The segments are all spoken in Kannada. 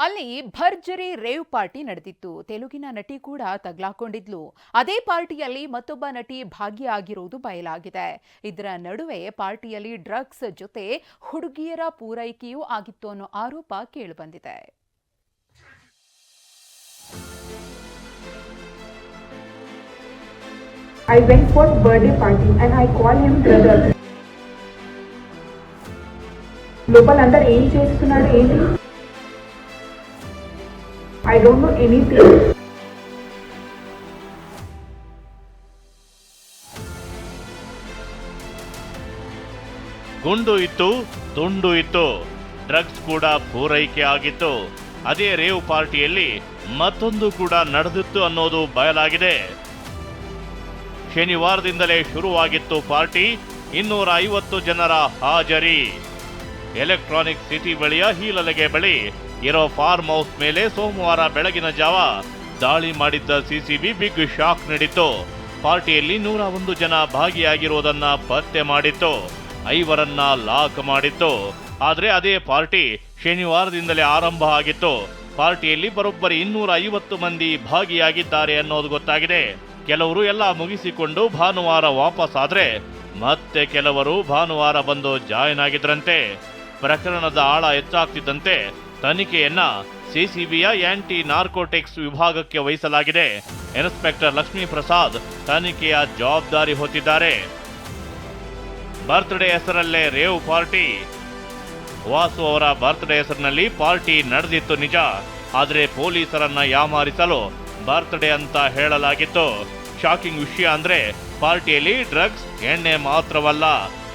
ಅಲ್ಲಿ ಭರ್ಜರಿ ರೇವ್ ಪಾರ್ಟಿ ನಡೆದಿತ್ತು ತೆಲುಗಿನ ನಟಿ ಕೂಡ ತಗ್ಲಾಕೊಂಡಿದ್ಲು ಅದೇ ಪಾರ್ಟಿಯಲ್ಲಿ ಮತ್ತೊಬ್ಬ ನಟಿ ಭಾಗಿಯಾಗಿರುವುದು ಬಯಲಾಗಿದೆ ಇದರ ನಡುವೆ ಪಾರ್ಟಿಯಲ್ಲಿ ಡ್ರಗ್ಸ್ ಜೊತೆ ಹುಡುಗಿಯರ ಪೂರೈಕೆಯೂ ಆಗಿತ್ತು ಅನ್ನೋ ಆರೋಪ ಕೇಳಿಬಂದಿದೆ I went for birthday party and I call him brother. లోపల అందరు ఏం చేస్తున్నాడు ఏంటి I don't know anything. ಗುಂಡು ಇತ್ತು ತುಂಡು ಇತ್ತು. ಡ್ರಗ್ಸ್ ಕೂಡ ಪೂರೈಕೆ ಆಗಿತ್ತು. ಅದೇ ರೇವ್ ಪಾರ್ಟಿಯಲ್ಲಿ ಮತ್ತೊಂದು ಕೂಡ ನಡೆದಿತ್ತು ಅನ್ನೋದು ಬಯಲಾಗಿದೆ. ಶನಿವಾರದಿಂದಲೇ ಶುರುವಾಗಿತ್ತು ಪಾರ್ಟಿ. ಇನ್ನೂರ ಐವತ್ತು ಜನರ ಹಾಜರಿ. ಎಲೆಕ್ಟ್ರಾನಿಕ್ ಸಿಟಿ ಬಳಿಯ ಹೀಲಲೆಗೆ ಬಳಿ. ಇರೋ ಫಾರ್ಮ್ ಹೌಸ್ ಮೇಲೆ ಸೋಮವಾರ ಬೆಳಗಿನ ಜಾವ ದಾಳಿ ಮಾಡಿದ್ದ ಸಿಸಿಬಿ ಬಿಗ್ ಶಾಕ್ ನೀಡಿತ್ತು. ಪಾರ್ಟಿಯಲ್ಲಿ ನೂರ ಒಂದು ಜನ ಭಾಗಿಯಾಗಿರುವುದನ್ನ ಪತ್ತೆ ಮಾಡಿತ್ತು. ಐವರನ್ನ ಲಾಕ್ ಮಾಡಿತ್ತು. ಆದರೆ ಅದೇ ಪಾರ್ಟಿ ಶನಿವಾರದಿಂದಲೇ ಆರಂಭ ಆಗಿತ್ತು. ಪಾರ್ಟಿಯಲ್ಲಿ ಬರೋಬ್ಬರಿ ಇನ್ನೂರ ಐವತ್ತು ಮಂದಿ ಭಾಗಿಯಾಗಿದ್ದಾರೆ ಅನ್ನೋದು ಗೊತ್ತಾಗಿದೆ. ಕೆಲವರು ಎಲ್ಲ ಮುಗಿಸಿಕೊಂಡು ಭಾನುವಾರ ವಾಪಸ್ ಆದ್ರೆ ಮತ್ತೆ ಕೆಲವರು ಭಾನುವಾರ ಬಂದು ಜಾಯಿನ್ ಆಗಿದ್ರಂತೆ. ಪ್ರಕರಣದ ಆಳ ಹೆಚ್ಚಾಗ್ತಿದ್ದಂತೆ ತನಿಖೆಯನ್ನ ಸಿಸಿಬಿಯ ಆಂಟಿ ನಾರ್ಕೋಟಿಕ್ಸ್ ವಿಭಾಗಕ್ಕೆ ವಹಿಸಲಾಗಿದೆ. ಇನ್ಸ್ಪೆಕ್ಟರ್ ಲಕ್ಷ್ಮೀ ಪ್ರಸಾದ್ ತನಿಖೆಯ ಜವಾಬ್ದಾರಿ ಹೊತ್ತಿದ್ದಾರೆ. ಬರ್ತ್ಡೇ ಹೆಸರಲ್ಲೇ ರೇವ್ ಪಾರ್ಟಿ. ವಾಸು ಅವರ ಬರ್ತ್ಡೇ ಹೆಸರಿನಲ್ಲಿ ಪಾರ್ಟಿ ನಡೆದಿತ್ತು ನಿಜ. ಆದರೆ ಪೊಲೀಸರನ್ನ ಯಾಮಾರಿಸಲು ಬರ್ತ್ಡೇ ಅಂತ ಹೇಳಲಾಗಿತ್ತು. ಶಾಕಿಂಗ್ ವಿಷಯ ಅಂದ್ರೆ ಪಾರ್ಟಿಯಲ್ಲಿ ಡ್ರಗ್ಸ್, ಎಣ್ಣೆ ಮಾತ್ರವಲ್ಲ.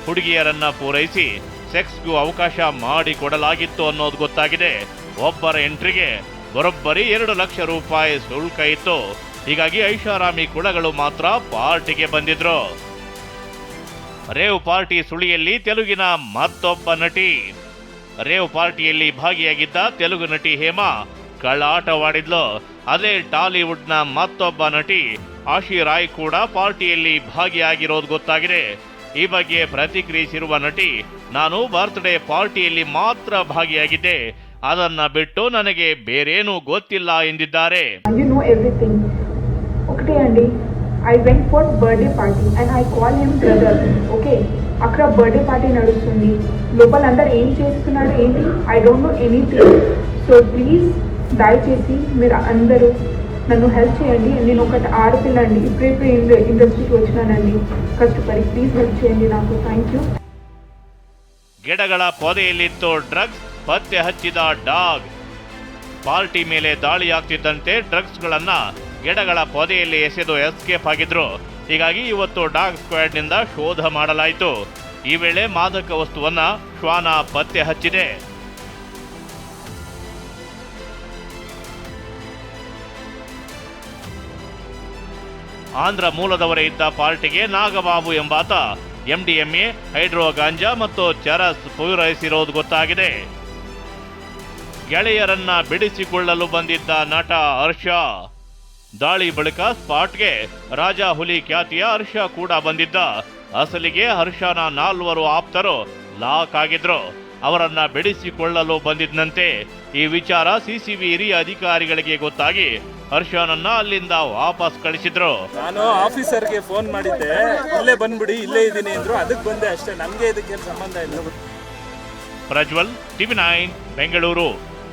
ಹುಡುಗಿಯರನ್ನ ಪೂರೈಸಿ ಸೆಕ್ಸ್ಗೂ ಅವಕಾಶ ಮಾಡಿಕೊಡಲಾಗಿತ್ತು ಅನ್ನೋದು ಗೊತ್ತಾಗಿದೆ. ಒಬ್ಬರ ಎಂಟ್ರಿಗೆ ಬರೋಬ್ಬರಿ ಎರಡು ಲಕ್ಷ ರೂಪಾಯಿ ಶುಲ್ಕ ಇತ್ತು. ಹೀಗಾಗಿ ಐಷಾರಾಮಿ ಕುಳಗಳು ಮಾತ್ರ ಪಾರ್ಟಿಗೆ ಬಂದಿದ್ರು. ರೇವ್ ಪಾರ್ಟಿ ಸುಳಿಯಲ್ಲಿ ತೆಲುಗಿನ ಮತ್ತೊಬ್ಬ ನಟಿ. ರೇವ್ ಪಾರ್ಟಿಯಲ್ಲಿ ಭಾಗಿಯಾಗಿದ್ದ ತೆಲುಗು ನಟಿ ಹೇಮಾ ಕಳ್ಳಾಟವಾಡಿದ್ಲು. ಅದೇ ಟಾಲಿವುಡ್ನ ಮತ್ತೊಬ್ಬ ನಟಿ ಆಶಿ ರಾಯ್ ಕೂಡ ಪಾರ್ಟಿಯಲ್ಲಿ ಭಾಗಿಯಾಗಿರೋದು ಗೊತ್ತಾಗಿದೆ. ಈ ಬಗ್ಗೆ ಪ್ರತಿಕ್ರಿಯಿಸಿರುವ ನಟಿ ನಾನು ಬರ್ತ್ಡೇ ಪಾರ್ಟಿಯಲ್ಲಿ ಮಾತ್ರ ಭಾಗಿಯಾಗಿದ್ದೆ ಅದನ್ನ ಬಿಟ್ಟು ನನಗೆ ಬೇರೇನೂ ಗೊತ್ತಿಲ್ಲ ಎಂದಿದ್ದಾರೆ యూ నో ఎవ్రీథింగ్ ఒకటే అండి I went for birthday party and I call him brother okay అక్కడ బర్త్డే పార్టీ నడుస్తుంది లోపల అందరు ఏం చేస్తున్నాడు ఏంటి I don't know anything so please దయచేసి మీరు అందరూ నన్ను హెల్ప్ చేయండి నేను ఒకటి ఆడపిల్ల అండి ఇప్పుడే ఇప్పుడు ఇండస్ట్రీకి వచ్చినానండి కష్టపడి ప్లీజ్ హెల్ప్ చేయండి నాకు థ్యాంక్ యూ ಗಿಡಗಳ ಪೊದೆಯಲ್ಲಿತ್ತು ಡ್ರಗ್ಸ್ ಪತ್ತೆ ಹಚ್ಚಿದ ಡಾಗ್ ಪಾರ್ಟಿ ಮೇಲೆ ದಾಳಿಯಾಗ್ತಿದ್ದಂತೆ ಡ್ರಗ್ಸ್ಗಳನ್ನ ಗಿಡಗಳ ಪೊದೆಯಲ್ಲಿ ಎಸೆದು ಎಸ್ಕೇಪ್ ಆಗಿದ್ರು ಹೀಗಾಗಿ ಇವತ್ತು ಡಾಗ್ ಸ್ಕ್ವಾಡ್ನಿಂದ ಶೋಧ ಮಾಡಲಾಯಿತು ಈ ವೇಳೆ ಮಾದಕ ವಸ್ತುವನ್ನ ಶ್ವಾನ ಪತ್ತೆ ಹಚ್ಚಿದೆ ಆಂಧ್ರ ಮೂಲದವರೇ ಇದ್ದ ಪಾರ್ಟಿಗೆ ನಾಗಬಾಬು ಎಂಬಾತ. ಎಂಡಿಎಂಎ ಹೈಡ್ರೋ ಗಾಂಜಾ ಮತ್ತು ಚರಸ್ ಪೂರೈಸಿರೋದು ಗೊತ್ತಾಗಿದೆ. ಗೆಳೆಯರನ್ನ ಬಿಡಿಸಿಕೊಳ್ಳಲು ಬಂದಿದ್ದ ನಟ ಹರ್ಷ. ದಾಳಿ ಬಳಿಕ ಸ್ಪಾಟ್ಗೆ ರಾಜ ಹುಲಿ ಖ್ಯಾತಿಯ ಹರ್ಷ ಕೂಡ ಬಂದಿದ್ದ. ಅಸಲಿಗೆ ಹರ್ಷನ ನಾಲ್ವರು ಆಪ್ತರು ಲಾಕ್ ಆಗಿದ್ರು. ಅವರನ್ನ ಬಿಡಿಸಿಕೊಳ್ಳಲು ಬಂದಿದ್ದಂತೆ ಈ ವಿಚಾರ ಸಿಸಿಬಿ ಹಿರಿಯ ಅಧಿಕಾರಿಗಳಿಗೆ ಗೊತ್ತಾಗಿ ಹರ್ಷನನ್ನ ಅಲ್ಲಿಂದ ವಾಪಸ್ ಕಳಿಸಿದ್ರು. ನಾನು ಆಫೀಸರ್ಗೆ ಫೋನ್ ಮಾಡಿದ್ದೆ. ಇಲ್ಲೇ ಬಂದ್ಬಿಡಿ ಇಲ್ಲೇ ಇದ್ದೀನಿ ಅಂದ್ರು. ಅದಕ್ಕೆ ಬಂದೆ ಅಷ್ಟೇ. ನಮಗೆ ಇದಕ್ಕೆ ಸಂಬಂಧ ಇಲ್ಲ. Prajwal TV nine Bengaluru.